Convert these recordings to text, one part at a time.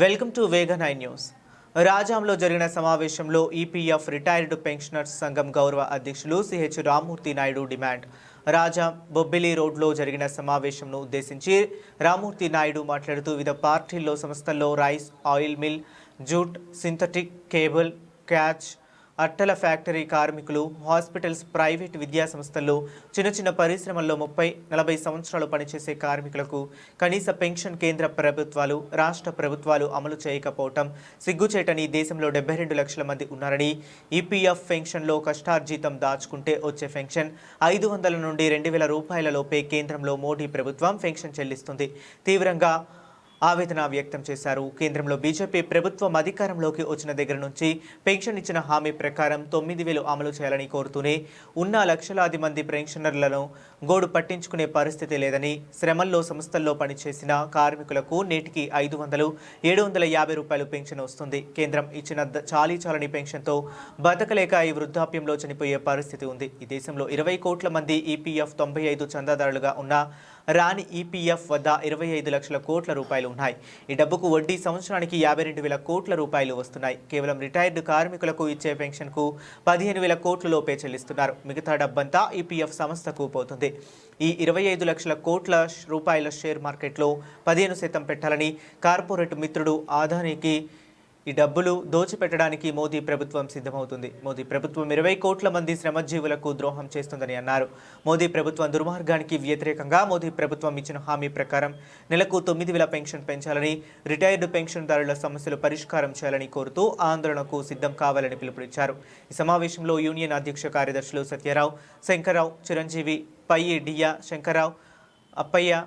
Welcome to vegan nine news. రాజాంలో జరిగిన సమావేశంలో EPF retired pensioners సంఘం గౌరవ అధ్యక్షులు సిహెచ్ రామ్మూర్తి నాయుడు డిమాండ్. రాజా బొబ్బిలి రోడ్లో జరిగిన సమావేశంను ఉద్దేశించి రామ్మూర్తి నాయుడు మాట్లాడుతూ వివిధ పార్టీల్లో సంస్థల్లో rice oil mill jute synthetic cable catch అట్టల ఫ్యాక్టరీ కార్మికులు హాస్పిటల్స్ ప్రైవేట్ విద్యాసంస్థల్లో చిన్న చిన్న పరిశ్రమల్లో ముప్పై నలభై సంవత్సరాలు పనిచేసే కార్మికులకు కనీస పెన్షన్ కేంద్ర ప్రభుత్వాలు రాష్ట్ర ప్రభుత్వాలు అమలు చేయకపోవటం సిగ్గుచేటని దేశంలో డెబ్బై రెండు లక్షల మంది ఉన్నారని ఈపీఎఫ్ పెన్షన్లో కష్టార్జితం దాచుకుంటే వచ్చే పెన్షన్ ఐదు వందల నుండి రెండు వేల రూపాయల లోపే కేంద్రంలో మోడీ ప్రభుత్వం పెన్షన్ చెల్లిస్తుంది. తీవ్రంగా ఆవేదన వ్యక్తం చేశారు. కేంద్రంలో బీజేపీ ప్రభుత్వం అధికారంలోకి వచ్చిన దగ్గర నుంచి పెన్షన్ ఇచ్చిన హామీ ప్రకారం తొమ్మిది వేలు అమలు చేయాలని కోరుతూనే ఉన్న లక్షలాది మంది పెన్షనర్లను గోడు పట్టించుకునే పరిస్థితి లేదని శ్రమల్లో సంస్థల్లో పనిచేసిన కార్మికులకు నేటికి ఐదు వందలు ఏడు వందల యాభై రూపాయలు పెన్షన్ వస్తుంది. కేంద్రం ఇచ్చిన ద- చాలీ చాలని పెన్షన్తో బతకలేక ఈ వృద్ధాప్యంలో చనిపోయే పరిస్థితి ఉంది. ఈ దేశంలో ఇరవై కోట్ల మంది ఈపీఎఫ్ తొంభై ఐదు చందాదారులుగా ఉన్న రాని ఈపీఎఫ్ వద్ద ఇరవై ఐదు లక్షల కోట్ల రూపాయలు ఉన్నాయి. ఈ డబ్బుకు వడ్డీ సంవత్సరానికి యాభై రెండు వేల కోట్ల రూపాయలు వస్తున్నాయి. కేవలం రిటైర్డ్ కార్మికులకు ఇచ్చే పెన్షన్కు పదిహేను వేల కోట్ల లోపే చెల్లిస్తున్నారు. మిగతా డబ్బంతా ఈపీఎఫ్ సంస్థకు పోతుంది. ఈ ఇరవై ఐదు లక్షల కోట్ల రూపాయల షేర్ మార్కెట్లో పదిహేను శాతం పెట్టాలని కార్పొరేట్ మిత్రుడు ఆదానికి ఈ డబ్బులు దోచిపెట్టడానికి మోదీ ప్రభుత్వం సిద్ధమవుతుంది. మోదీ ప్రభుత్వం ఇరవై కోట్ల మంది శ్రమజీవులకు ద్రోహం చేస్తుందని అన్నారు. మోదీ ప్రభుత్వం దుర్మార్గానికి వ్యతిరేకంగా మోదీ ప్రభుత్వం ఇచ్చిన హామీ ప్రకారం నెలకు తొమ్మిది వేల పెన్షన్ పెంచాలని రిటైర్డ్ పెన్షన్దారుల సమస్యలు పరిష్కారం చేయాలని కోరుతూ ఆందోళనకు సిద్ధం కావాలని పిలుపునిచ్చారు. ఈ సమావేశంలో యూనియన్ అధ్యక్ష కార్యదర్శులు సత్యరావు శంకర్రావు చిరంజీవి పయ్యి డియా శంకర్రావు అప్పయ్య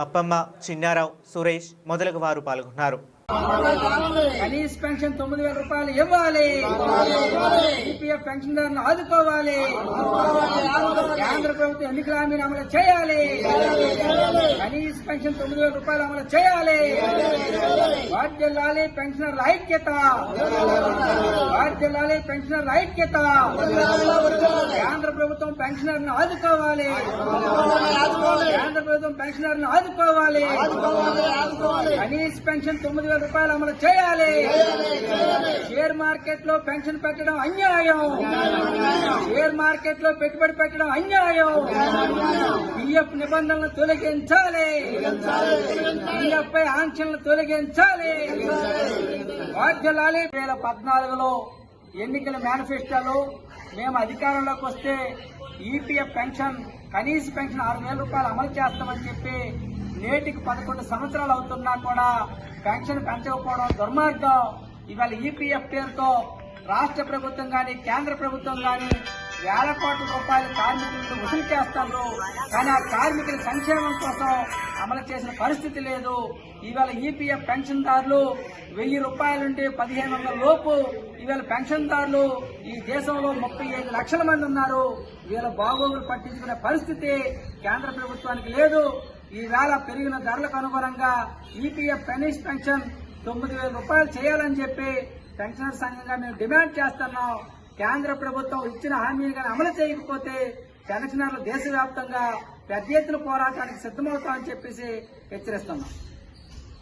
అప్పమ్మ చిన్నారావు సురేష్ మొదలగు వారు పాల్గొన్నారు. కనీస పెన్షన్ తొమ్మిది వేల రూపాయలు ఇవ్వాలి. ఈపీఎఫ్ దారిని ఆదుకోవాలి. కేంద్ర ప్రభుత్వం ఎన్నికల హామీని అమలు చేయాలి. కనీస పెన్షన్ తొమ్మిది వేల రూపాయలు అమలు చేయాలి. వాద్యలాలి పెన్షనర్ల ఐక్యత. వాద్యలాలి పెన్షనర్ల ఐక్యత. కేంద్ర ప్రభుత్వం పెన్షనర్ను ఆదుకోవాలి. కేంద్ర ప్రభుత్వం పెన్షనర్ను ఆదుకోవాలి. కనీస పెన్షన్ తొమ్మిది వేల రూపాయలు అమలు చేయాలి. షేర్ మార్కెట్లో పెన్షన్ పెట్టడం అన్యాయం. షేర్ మార్కెట్లో పెట్టుబడి పెట్టడం అన్యాయం. పిఎఫ్ నిబంధనలు తొలగించాలి. పిఎఫ్ పై ఆంక్షలను తొలగించాలి. వాద్యలాలి వేల పద్నాలుగులో ఎన్నికల మేనిఫెస్టోలో మేము అధికారంలోకి వస్తే ఈపీఎఫ్ పెన్షన్ కనీస పెన్షన్ ఆరు వేల రూపాయలు అమలు చేస్తామని చెప్పి నేటికి పదకొండు సంవత్సరాలు అవుతున్నా కూడా పెన్షన్ పెంచకపోవడం దుర్మార్గం. ఇవాళ ఈపీఎఫ్ పేరుతో రాష్ట్ర ప్రభుత్వం కానీ కేంద్ర ప్రభుత్వం కానీ వేల కోట్ల రూపాయలు కార్మికులను వసూలు చేస్తారు. కానీ ఆ కార్మికుల సంక్షేమం కోసం అమలు చేసిన పరిస్థితి లేదు. ఇవాళ ఈపీఎఫ్ పెన్షన్దారులు వెయ్యి రూపాయల నుండి పదిహేను వందల లోపు ఇవాళ పెన్షన్దారులు ఈ దేశంలో ముప్పై ఐదు లక్షల మంది ఉన్నారు. వీళ్ళ బాగోగులు పట్టించుకునే పరిస్థితి కేంద్ర ప్రభుత్వానికి లేదు. ఈవేళ పెరిగిన ధరలకు అనుగుణంగా ఈపీఎఫ్ కనీస పెన్షన్ తొమ్మిది వేల రూపాయలు చేయాలని చెప్పి పెన్షనర్ సంఘంగా మేము డిమాండ్ చేస్తున్నాం. కేంద్ర ప్రభుత్వం ఇచ్చిన హామీని కానీ అమలు చేయకపోతే పెన్షనర్లు దేశవ్యాప్తంగా పెద్ద ఎత్తున పోరాటానికి సిద్ధమవుతామని చెప్పేసి హెచ్చరిస్తున్నాం.